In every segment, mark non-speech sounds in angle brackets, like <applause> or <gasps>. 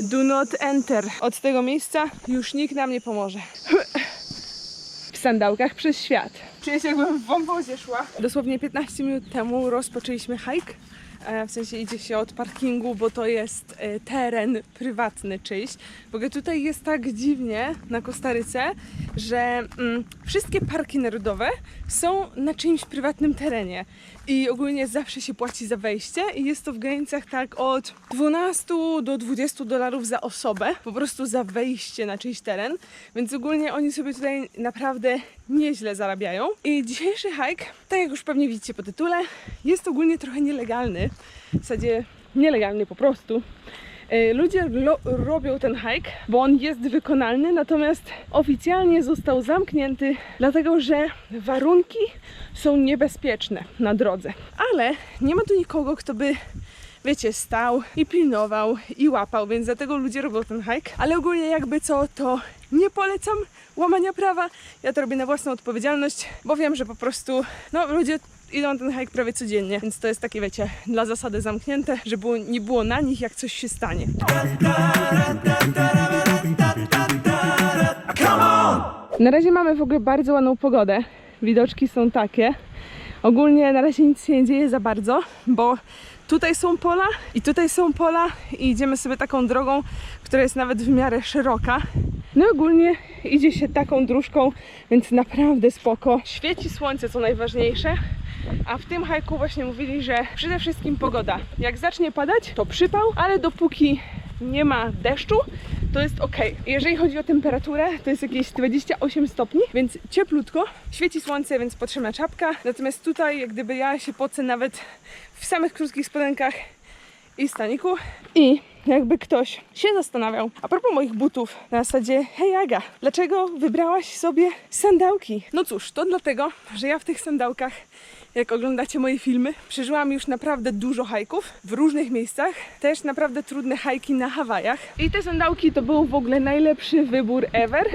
Do not enter. Od tego miejsca już nikt nam nie pomoże. W sandałkach przez świat. Czuję się jakbym w wąwozie szła. Dosłownie 15 minut temu rozpoczęliśmy hike. E, W sensie idzie się od parkingu, bo to jest e, teren prywatny czyjś. W ogóle tutaj jest tak dziwnie na Kostaryce, że mm, wszystkie parki narodowe są na czyimś prywatnym terenie. I ogólnie zawsze się płaci za wejście i jest to w granicach tak od 12 do 20 dolarów za osobę, po prostu za wejście na czyjś teren, więc ogólnie oni sobie tutaj naprawdę nieźle zarabiają. I dzisiejszy hike, tak jak już pewnie widzicie po tytule, jest ogólnie trochę nielegalny, w zasadzie nielegalny po prostu. E, Ludzie robią ten hike, bo on jest wykonalny, natomiast oficjalnie został zamknięty, dlatego że warunki są niebezpieczne na drodze. Ale nie ma tu nikogo, kto by, wiecie, stał i pilnował i łapał, więc dlatego ludzie robią ten hike. Ale ogólnie, jakby co, to nie polecam łamania prawa. Ja to robię na własną odpowiedzialność, bo wiem, że po prostu no, ludzie idą ten hike prawie codziennie, więc to jest takie, wiecie, dla zasady zamknięte, żeby nie było na nich, jak coś się stanie. Na razie mamy w ogóle bardzo ładną pogodę. Widoczki są takie. Ogólnie na razie nic się nie dzieje za bardzo, bo tutaj są pola i tutaj są pola i idziemy sobie taką drogą, która jest nawet w miarę szeroka. No i ogólnie idzie się taką dróżką, więc naprawdę spoko. Świeci słońce, co najważniejsze. A w tym hajku właśnie mówili, że przede wszystkim pogoda. Jak zacznie padać, to przypał, ale dopóki nie ma deszczu, to jest ok. Jeżeli chodzi o temperaturę, to jest jakieś 28 stopni, więc cieplutko. Świeci słońce, więc potrzebna czapka. Natomiast tutaj, jak gdyby ja się pocę nawet w samych krótkich spodenkach i staniku. I jakby ktoś się zastanawiał, a propos moich butów, na zasadzie, hej Aga, dlaczego wybrałaś sobie sandałki? No cóż, to dlatego, że ja w tych sandałkach, jak oglądacie moje filmy, przeżyłam już naprawdę dużo hajków w różnych miejscach, też naprawdę trudne hajki na Hawajach. I te sandałki to był w ogóle najlepszy wybór ever,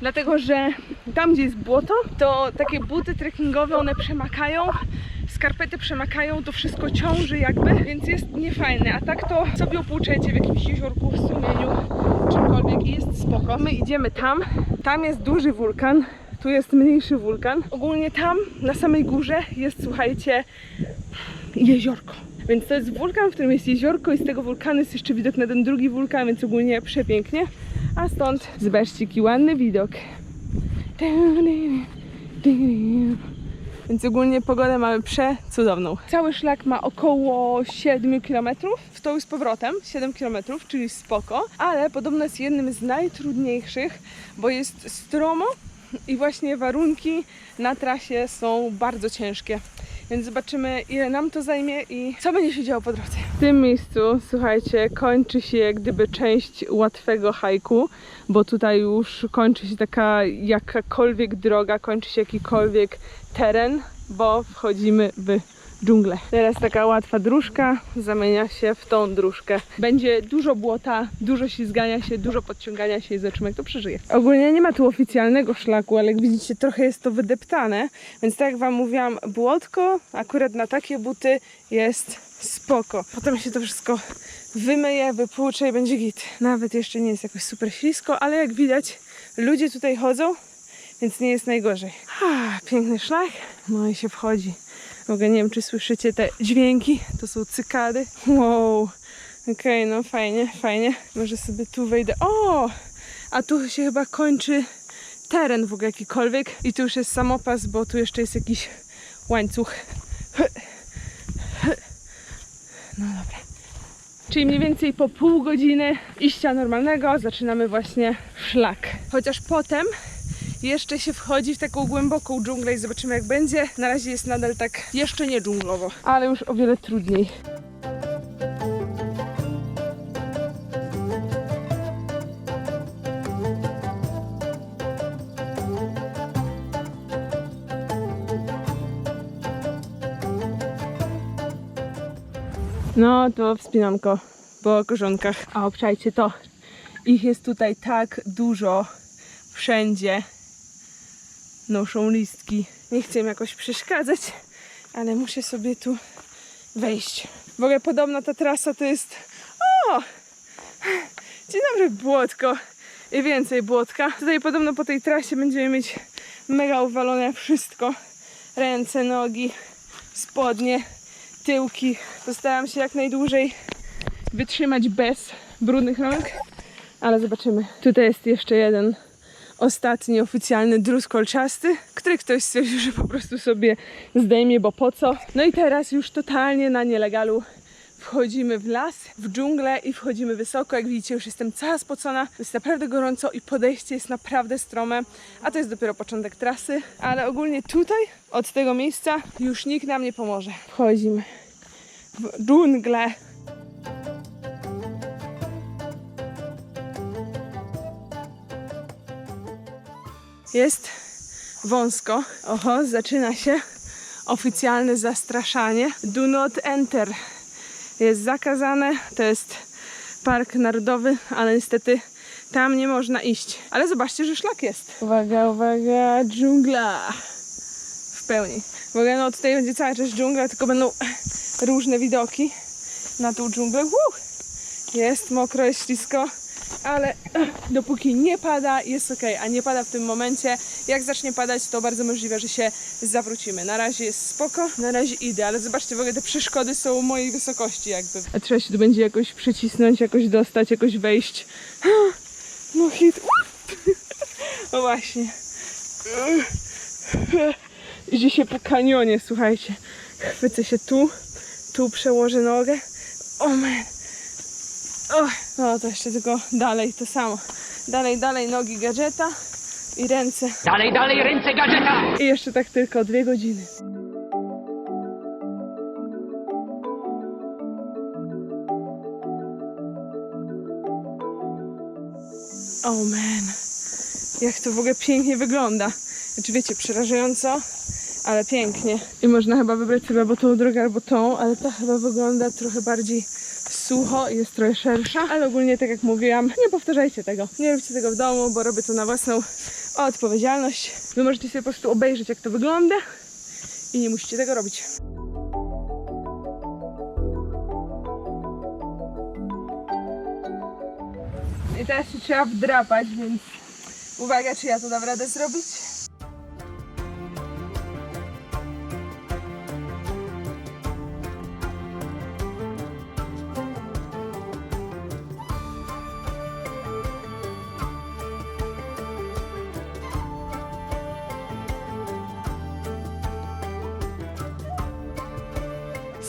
dlatego że tam, gdzie jest błoto, to takie buty trekkingowe, one przemakają, skarpety przemakają, to wszystko ciąży jakby, więc jest niefajne. A tak to sobie opłuczecie w jakimś jeziorku, w strumieniu, czymkolwiek i jest spoko. My idziemy tam, tam jest duży wulkan, tu jest mniejszy wulkan. Ogólnie tam, na samej górze jest, słuchajcie, jeziorko. Więc to jest wulkan, w którym jest jeziorko i z tego wulkanu jest jeszcze widok na ten drugi wulkan, więc ogólnie przepięknie. A stąd zobaczcie, jaki ładny widok. Więc ogólnie pogodę mamy przecudowną. Cały szlak ma około 7 km, w to i z powrotem 7 km, czyli spoko, ale podobno jest jednym z najtrudniejszych, bo jest stromo i właśnie warunki na trasie są bardzo ciężkie. Więc zobaczymy, ile nam to zajmie i co będzie się działo po drodze. W tym miejscu, słuchajcie, kończy się jak gdyby część łatwego hajku, bo tutaj już kończy się taka jakakolwiek droga, kończy się jakikolwiek teren, bo wchodzimy w dżunglę. Teraz taka łatwa dróżka zamienia się w tą dróżkę. Będzie dużo błota, dużo ślizgania się, dużo podciągania się i zobaczymy jak to przeżyje. Ogólnie nie ma tu oficjalnego szlaku, ale jak widzicie trochę jest to wydeptane, więc tak jak wam mówiłam, błotko akurat na takie buty jest spoko. Potem się to wszystko wymyje, wypłucze i będzie git. Nawet jeszcze nie jest jakoś super ślisko, ale jak widać ludzie tutaj chodzą, więc nie jest najgorzej. Ah, piękny szlak, no i się wchodzi. W ogóle nie wiem, czy słyszycie te dźwięki. To są cykady. Wow. Okej, no fajnie, fajnie. Może sobie tu wejdę. O! A tu się chyba kończy teren w ogóle jakikolwiek. I tu już jest samopas, bo tu jeszcze jest jakiś łańcuch. No dobra. Czyli mniej więcej po pół godziny iścia normalnego zaczynamy właśnie szlak. Chociaż potem jeszcze się wchodzi w taką głęboką dżunglę i zobaczymy jak będzie. Na razie jest nadal tak jeszcze nie dżunglowo, ale już o wiele trudniej. No to wspinanko po korzonkach. A obczajcie to. Ich jest tutaj tak dużo wszędzie noszą listki. Nie chcę im jakoś przeszkadzać, ale muszę sobie tu wejść. W ogóle podobno ta trasa to jest. O! Dzień dobry, błotko. I więcej błotka. Tutaj podobno po tej trasie będziemy mieć mega uwalone wszystko. Ręce, nogi, spodnie, tyłki. Postaram się jak najdłużej wytrzymać bez brudnych rąk, ale zobaczymy. Tutaj jest jeszcze jeden ostatni oficjalny druz kolczasty, który ktoś stwierdził, że po prostu sobie zdejmie, bo po co. No i teraz już totalnie na nielegalu wchodzimy w las, w dżunglę i wchodzimy wysoko. Jak widzicie, już jestem cała spocona, jest naprawdę gorąco i podejście jest naprawdę strome, a to jest dopiero początek trasy, ale ogólnie tutaj, od tego miejsca, już nikt nam nie pomoże. Wchodzimy w dżunglę. Jest wąsko. Oho, zaczyna się oficjalne zastraszanie. Do not enter. Jest zakazane. To jest park narodowy, ale niestety tam nie można iść. Ale zobaczcie, że szlak jest. Uwaga, uwaga, dżungla. W pełni. W ogóle no tutaj będzie cała część dżungla, tylko będą różne widoki na tą dżunglę. Woo! Jest mokro, jest ślisko, ale <laughs> dopóki nie pada, jest ok, a nie pada w tym momencie. Jak zacznie padać, to bardzo możliwe, że się zawrócimy. Na razie jest spoko, na razie idę, ale zobaczcie, w ogóle te przeszkody są mojej wysokości jakby. A trzeba się tu będzie jakoś przycisnąć, jakoś dostać, jakoś wejść. <gasps> No hit. <laughs> No właśnie. <sighs> Idzie się po kanionie, słuchajcie. Chwycę się tu, tu przełożę nogę. O man. O, no to jeszcze tylko dalej to samo. Dalej, dalej nogi gadżeta i ręce. Dalej, dalej, ręce gadżeta! I jeszcze tak tylko dwie godziny. Oh man, jak to w ogóle pięknie wygląda. Znaczy wiecie, przerażająco, ale pięknie. I można chyba wybrać sobie albo tą drogę, albo tą, ale ta chyba wygląda trochę bardziej sucho i jest trochę szersza, ale ogólnie tak jak mówiłam, nie powtarzajcie tego. Nie róbcie tego w domu, bo robię to na własną odpowiedzialność. Wy możecie sobie po prostu obejrzeć jak to wygląda i nie musicie tego robić. I teraz się trzeba wdrapać, więc uwaga, czy ja to dam radę zrobić.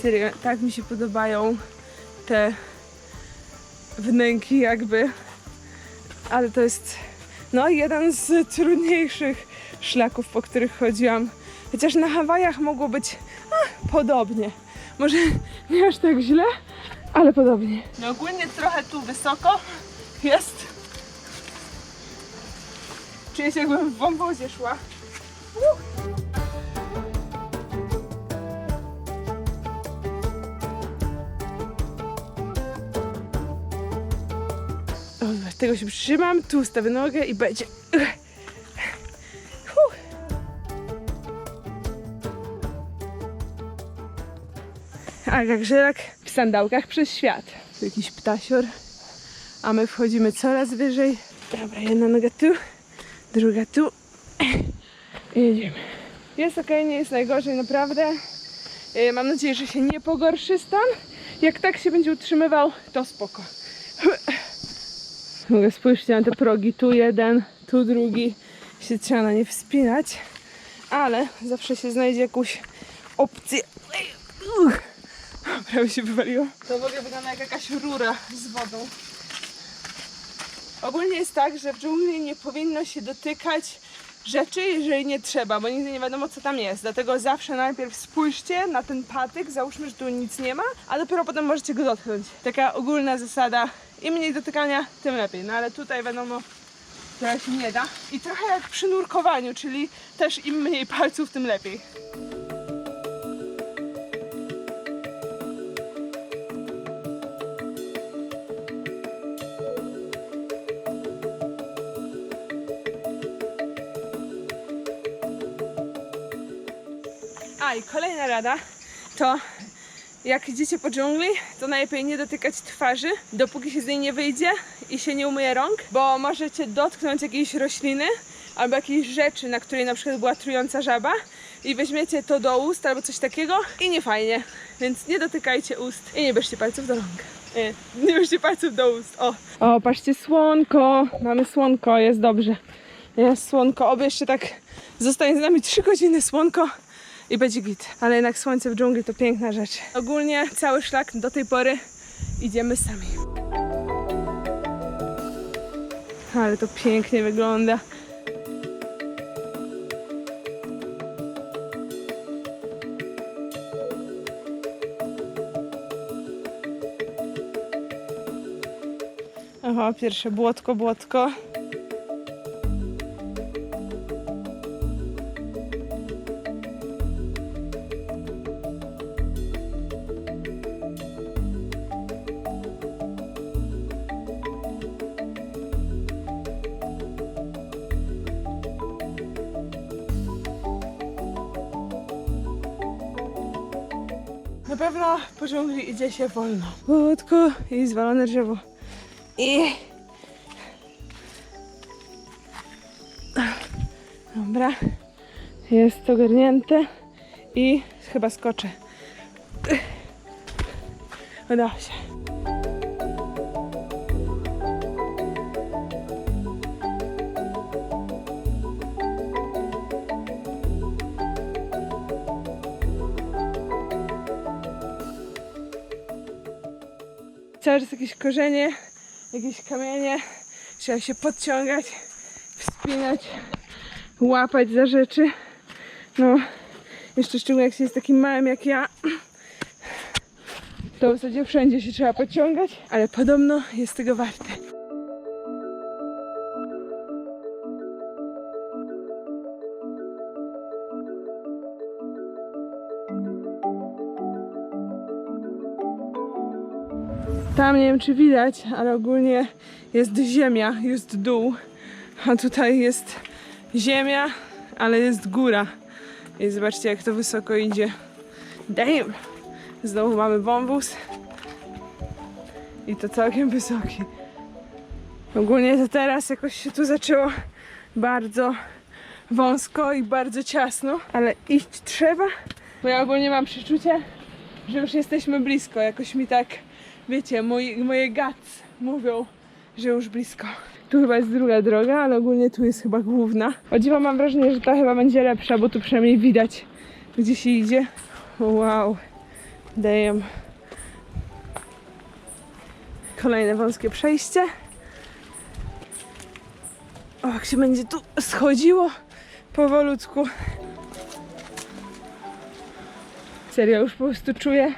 Serio, tak mi się podobają te wnęki jakby. Ale to jest no jeden z trudniejszych szlaków, po których chodziłam. Chociaż na Hawajach mogło być a, podobnie. Może nie aż tak źle, ale podobnie. No ogólnie trochę tu wysoko jest. Czuję się jakbym w wąwozie szła. Dobra, tego się przytrzymam, tu stawię nogę i będzie. Huh. Aga Grzelak w sandałkach przez świat. Tu jakiś ptasior, a my wchodzimy coraz wyżej. Dobra, jedna noga tu, druga tu. I jedziemy. Jest ok, nie jest najgorzej, naprawdę. E, Mam nadzieję, że się nie pogorszy stan. Jak tak się będzie utrzymywał, to spoko. Mogę spojrzeć na te progi, tu jeden, tu drugi, się trzeba na nie wspinać, ale zawsze się znajdzie jakąś opcję. Uch. Prawie się wywaliło. To w ogóle wygląda jak jakaś rura z wodą. Ogólnie jest tak, że w dżungli nie powinno się dotykać rzeczy, jeżeli nie trzeba, bo nigdy nie wiadomo co tam jest. Dlatego zawsze najpierw spójrzcie na ten patyk, załóżmy, że tu nic nie ma, a dopiero potem możecie go dotknąć. Taka ogólna zasada. Im mniej dotykania, tym lepiej. No ale tutaj wiadomo, to się nie da. I trochę jak przy nurkowaniu, czyli też im mniej palców, tym lepiej. A i kolejna rada to jak idziecie po dżungli, to najlepiej nie dotykać twarzy, dopóki się z niej nie wyjdzie. i się nie umyje rąk, bo możecie dotknąć jakiejś rośliny albo jakiejś rzeczy, na której na przykład była trująca żaba i weźmiecie to do ust albo coś takiego i nie fajnie. Więc nie dotykajcie ust i nie bierzcie palców do rąk. Nie, nie bierzcie palców do ust. O. o, patrzcie, słonko. Mamy słonko, jest dobrze. Jest słonko. Oby jeszcze tak zostanie z nami 3 godziny słonko i będzie git. Ale jednak słońce w dżungli to piękna rzecz. Ogólnie cały szlak do tej pory idziemy sami. Ale to pięknie wygląda. Aha, pierwsze błotko, błotko. Pewno po dżungli idzie się wolno. Błotko i zwalone drzewo. I... Dobra. Jest ogarnięte. I chyba skoczę. Udało się. Cały czas jakieś korzenie, jakieś kamienie. Trzeba się podciągać, wspinać, łapać za rzeczy. No, jeszcze szczególnie jak się jest takim małym jak ja, to w zasadzie wszędzie się trzeba podciągać, ale podobno jest tego warte. Tam nie wiem czy widać, ale ogólnie jest ziemia, jest dół, a tutaj jest ziemia, ale jest góra. I zobaczcie jak to wysoko idzie. Damn! Znowu mamy wąwóz. I to całkiem wysoki. Ogólnie to teraz jakoś się tu zaczęło bardzo wąsko i bardzo ciasno, ale iść trzeba, bo ja ogólnie mam przeczucie, że już jesteśmy blisko. Jakoś mi tak, wiecie, moi, moje guts mówią, że już blisko. Tu chyba jest druga droga, ale ogólnie tu jest chyba główna. O dziwo mam wrażenie, że ta chyba będzie lepsza, bo tu przynajmniej widać, gdzie się idzie. Wow, damn. Kolejne wąskie przejście. O, jak się będzie tu schodziło powolutku. Serio, już po prostu czuję,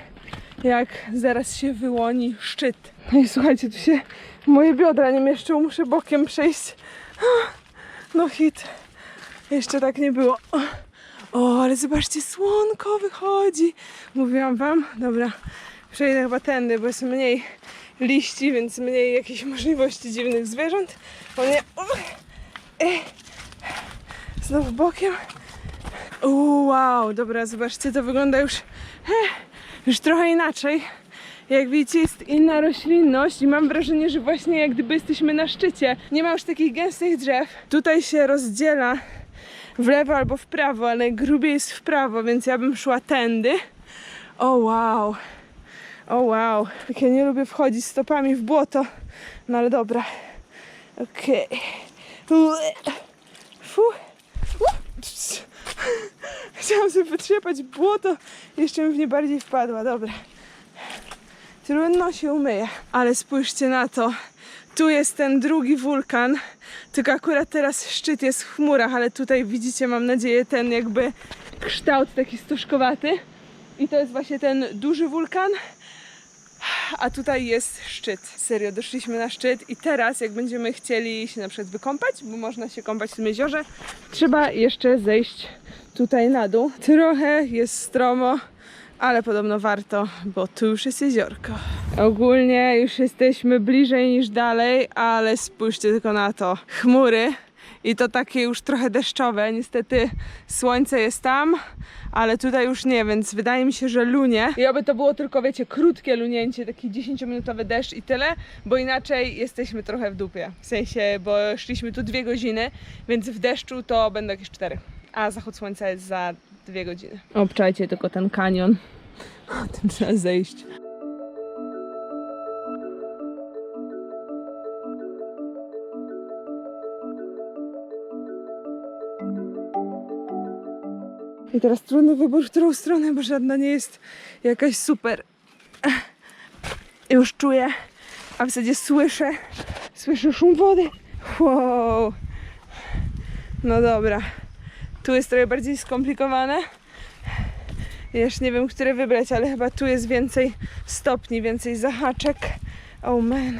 jak zaraz się wyłoni szczyt. No i słuchajcie, tu się moje biodra nie mieszczą, muszę bokiem przejść. No hit. Jeszcze tak nie było. O, ale zobaczcie, słonko wychodzi. Mówiłam wam? Dobra, przejdę chyba tędy, bo jest mniej liści, więc mniej jakichś możliwości dziwnych zwierząt. O nie. E. Znowu bokiem. O, wow, dobra, zobaczcie, to wygląda już, eh, już trochę inaczej. Jak widzicie, jest inna roślinność i mam wrażenie, że właśnie jak gdyby jesteśmy na szczycie. Nie ma już takich gęstych drzew. Tutaj się rozdziela w lewo albo w prawo, ale grubiej jest w prawo, więc ja bym szła tędy. O wow. O wow. Jak ja nie lubię wchodzić stopami w błoto. No ale dobra. Okej. Okay. Chciałam sobie potrzepać błoto, jeszcze bym w nie bardziej wpadła. Dobra. Trudno się umyje. Ale spójrzcie na to. Tu jest ten drugi wulkan. Tylko akurat teraz szczyt jest w chmurach, ale tutaj widzicie, mam nadzieję, ten jakby kształt taki stożkowaty. I to jest właśnie ten duży wulkan. A tutaj jest szczyt. Serio, doszliśmy na szczyt i teraz jak będziemy chcieli się na przykład wykąpać, bo można się kąpać w tym jeziorze, trzeba jeszcze zejść tutaj na dół. Trochę jest stromo, ale podobno warto, bo tu już jest jeziorko. Ogólnie już jesteśmy bliżej niż dalej, ale spójrzcie tylko na to. Chmury i to takie już trochę deszczowe. Niestety słońce jest tam, ale tutaj już nie, więc wydaje mi się, że lunie. I oby to było tylko, wiecie, krótkie lunięcie, taki 10-minutowy deszcz i tyle, bo inaczej jesteśmy trochę w dupie. W sensie, bo szliśmy tu dwie godziny, więc w deszczu to będą jakieś cztery, a zachód słońca jest za dwie godziny. Obczajcie tylko ten kanion. Tym trzeba zejść. I teraz trudny wybór, w którą stronę, bo żadna nie jest jakaś super. Już czuję, a w zasadzie słyszę, słyszę szum wody. Wow. No dobra. Tu jest trochę bardziej skomplikowane. Już nie wiem, które wybrać, ale chyba tu jest więcej stopni, więcej zahaczek. Oh man.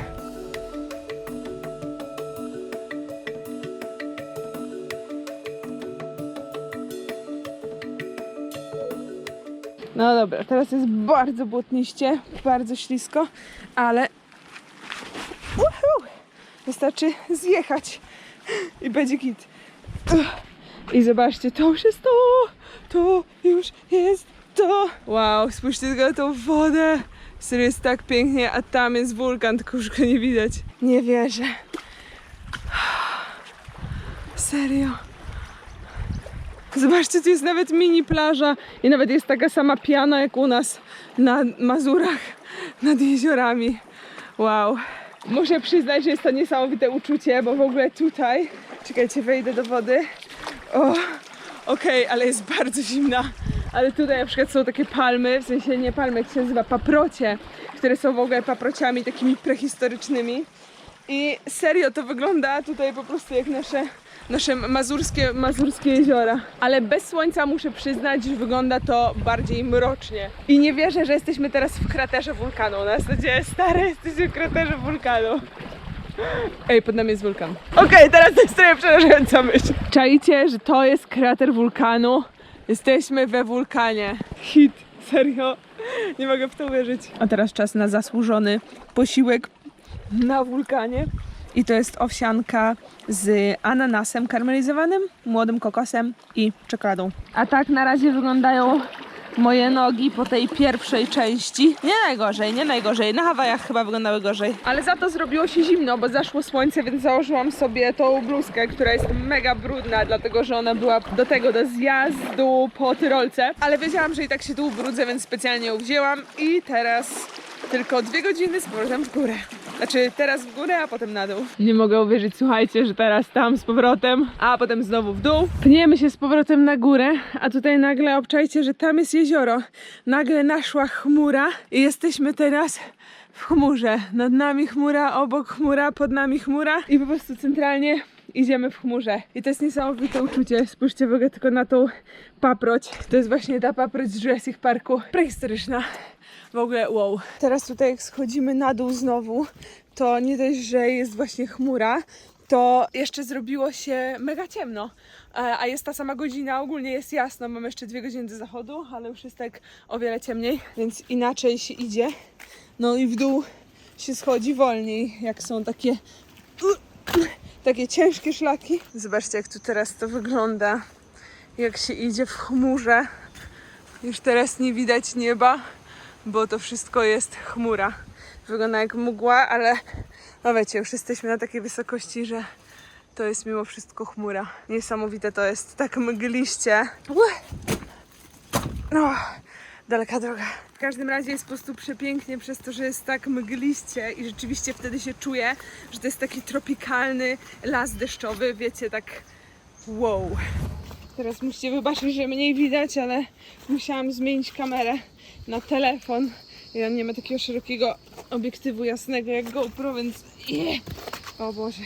No dobra, teraz jest bardzo błotniście, bardzo ślisko, ale wystarczy zjechać i będzie git. I zobaczcie, to już jest to, to już jest to. Wow, spójrzcie tylko na tą wodę. Serio jest tak pięknie, a tam jest wulkan, tylko już go nie widać. Nie wierzę. Serio. <laughs> Zobaczcie, tu jest nawet mini plaża i nawet jest taka sama piana jak u nas na Mazurach nad jeziorami. Wow. Muszę przyznać, że jest to niesamowite uczucie, bo w ogóle tutaj, czekajcie, wejdę do wody. O, okej, ale jest bardzo zimna. Ale tutaj na przykład są takie palmy, w sensie nie palmy, jak się nazywa, paprocie, które są w ogóle paprociami takimi prehistorycznymi. I serio to wygląda tutaj po prostu jak nasze, nasze mazurskie, mazurskie jeziora. Ale bez słońca muszę przyznać, że wygląda to bardziej mrocznie. I nie wierzę, że jesteśmy teraz w kraterze wulkanu. Na zasadzie stary, jesteśmy w kraterze wulkanu. Ej, pod nami jest wulkan. Okej, teraz to jest trochę przerażająca myśl. Czajcie, że to jest krater wulkanu. Jesteśmy we wulkanie. Hit, serio. Nie mogę w to uwierzyć. A teraz czas na zasłużony posiłek na wulkanie. I to jest owsianka z ananasem karmelizowanym, młodym kokosem i czekoladą. A tak na razie wyglądają moje nogi po tej pierwszej części. Nie najgorzej, nie najgorzej. Na Hawajach chyba wyglądały gorzej. Ale za to zrobiło się zimno, bo zaszło słońce, więc założyłam sobie tą bluzkę, która jest mega brudna, dlatego że ona była do tego, do zjazdu po Tyrolce. Ale wiedziałam, że i tak się tu ubrudzę, więc specjalnie ją wzięłam i teraz tylko dwie godziny z powrotem w górę. Znaczy teraz w górę, a potem na dół. Nie mogę uwierzyć, słuchajcie, że teraz tam z powrotem, a potem znowu w dół. Pniemy się z powrotem na górę, a tutaj nagle obczajcie, że tam jest jezioro. Nagle naszła chmura i jesteśmy teraz w chmurze. Nad nami chmura, obok chmura, pod nami chmura i po prostu centralnie idziemy w chmurze. I to jest niesamowite uczucie. Spójrzcie w ogóle tylko na tą paproć. To jest właśnie ta paproć z Jurassic Parku. Prehistoryczna. W ogóle wow. Teraz tutaj jak schodzimy na dół znowu, to nie dość, że jest właśnie chmura, to jeszcze zrobiło się mega ciemno. E, A jest ta sama godzina, ogólnie jest jasno, mamy jeszcze dwie godziny do zachodu, ale już jest tak o wiele ciemniej, więc inaczej się idzie. No i w dół się schodzi wolniej, jak są takie takie ciężkie szlaki. Zobaczcie, jak tu teraz to wygląda. Jak się idzie w chmurze. Już teraz nie widać nieba, bo to wszystko jest chmura. Wygląda jak mgła, ale no wiecie, już jesteśmy na takiej wysokości, że to jest mimo wszystko chmura. Niesamowite to jest, tak mgliście. No, daleka droga. W każdym razie jest po prostu przepięknie przez to, że jest tak mgliście i rzeczywiście wtedy się czuje, że to jest taki tropikalny las deszczowy, wiecie, tak wow. Teraz musicie wybaczyć, że mniej widać, ale musiałam zmienić kamerę na telefon. On nie ma takiego szerokiego obiektywu jasnego jak GoPro, więc je. O Boże.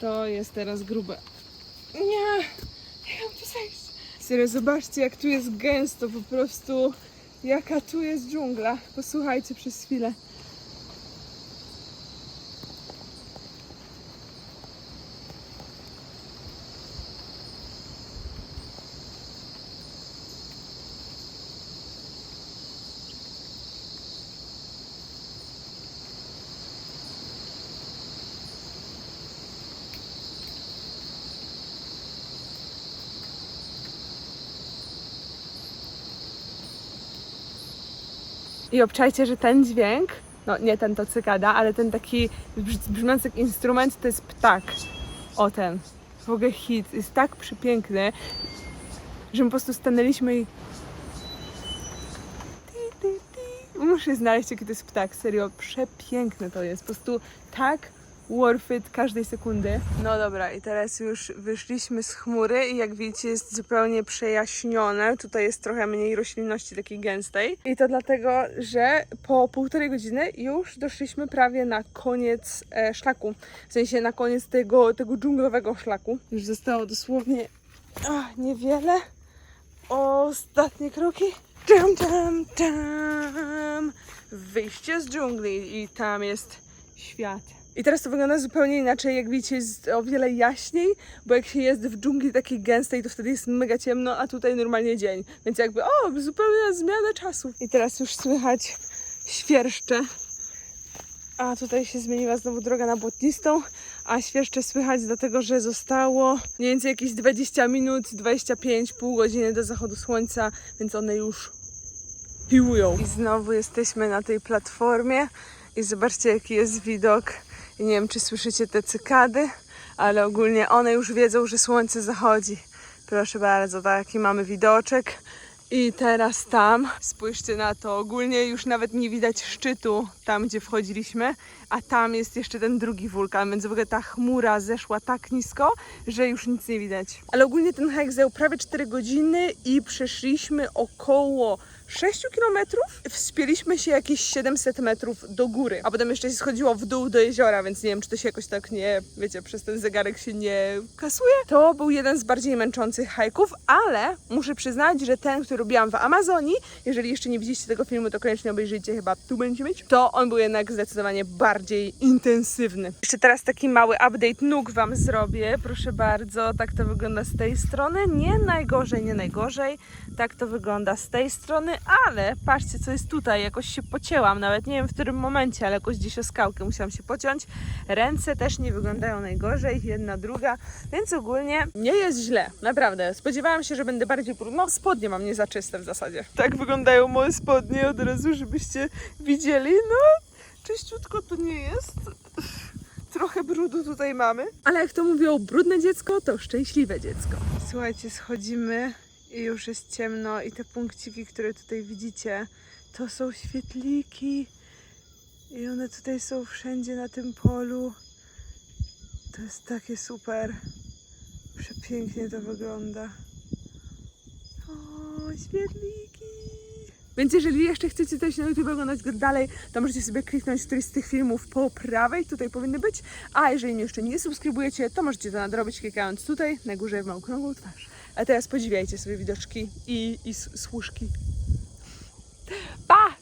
To jest teraz grube. Nie, nie mam tu zejść. Serio, zobaczcie jak tu jest gęsto, po prostu jaka tu jest dżungla. Posłuchajcie przez chwilę. I obczajcie, że ten dźwięk, no nie ten to cykada, ale ten taki brz- brzmiący instrument to jest ptak. O ten. W ogóle hit. Jest tak przepiękny, że po prostu stanęliśmy i. Muszę znaleźć, jaki to jest ptak. Serio, przepiękne to jest. Po prostu tak worth it każdej sekundy. No dobra, i teraz już wyszliśmy z chmury i jak widzicie jest zupełnie przejaśnione. Tutaj jest trochę mniej roślinności takiej gęstej. I to dlatego, że po półtorej godziny już doszliśmy prawie na koniec e, szlaku. W sensie na koniec tego, tego dżunglowego szlaku. Już zostało dosłownie ach, niewiele. Ostatnie kroki. Tam, tam, tam. Wyjście z dżungli i tam jest świat. I teraz to wygląda zupełnie inaczej, jak widzicie jest o wiele jaśniej, bo jak się jest w dżungli takiej gęstej, to wtedy jest mega ciemno, a tutaj normalnie dzień. Więc jakby, o, zupełna zmiana czasu. I teraz już słychać świerszcze. A tutaj się zmieniła znowu droga na błotnistą, a świerszcze słychać dlatego, że zostało mniej więcej jakieś 20 minut, 25, pół godziny do zachodu słońca, więc one już piłują. I znowu jesteśmy na tej platformie i zobaczcie jaki jest widok. I nie wiem czy słyszycie te cykady, ale ogólnie one już wiedzą, że słońce zachodzi. Proszę bardzo, taki mamy widoczek. I teraz tam, spójrzcie na to, ogólnie już nawet nie widać szczytu tam, gdzie wchodziliśmy, a tam jest jeszcze ten drugi wulkan, więc w ogóle ta chmura zeszła tak nisko, że już nic nie widać. Ale ogólnie ten hike zajął prawie 4 godziny i przeszliśmy około 6 kilometrów. Wspięliśmy się jakieś 700 metrów do góry, a potem jeszcze się schodziło w dół do jeziora, więc nie wiem, czy to się jakoś tak nie, wiecie, przez ten zegarek się nie kasuje. To był jeden z bardziej męczących hajków, ale muszę przyznać, że ten, który robiłam w Amazonii, jeżeli jeszcze nie widzieliście tego filmu, to koniecznie obejrzyjcie, chyba tu będzie mieć, to on był jednak zdecydowanie bardziej intensywny. Jeszcze teraz taki mały update nóg Wam zrobię, proszę bardzo, tak to wygląda z tej strony, nie najgorzej, nie najgorzej, tak to wygląda z tej strony, ale patrzcie co jest tutaj, jakoś się pocięłam, nawet nie wiem w którym momencie, ale jakoś gdzieś o skałkę musiałam się pociąć. Ręce też nie wyglądają najgorzej, jedna, druga, więc ogólnie nie jest źle, naprawdę. Spodziewałam się, że będę bardziej brudna, no spodnie mam nie za czyste w zasadzie. Tak wyglądają moje spodnie od razu, żebyście widzieli, no czyściutko to nie jest. Trochę brudu tutaj mamy. Ale jak to mówią, brudne dziecko to szczęśliwe dziecko. Słuchajcie, schodzimy i już jest ciemno i te punkciki, które tutaj widzicie, to są świetliki. I one tutaj są wszędzie na tym polu. To jest takie super. Przepięknie to wygląda. O, świetliki. Więc jeżeli jeszcze chcecie coś na YouTube oglądać dalej, to możecie sobie kliknąć któryś z tych filmów po prawej, tutaj powinny być. A jeżeli jeszcze nie subskrybujecie, to możecie to nadrobić klikając tutaj, na górze w małą twarz. A teraz podziwiajcie sobie widoczki i, i s- służki.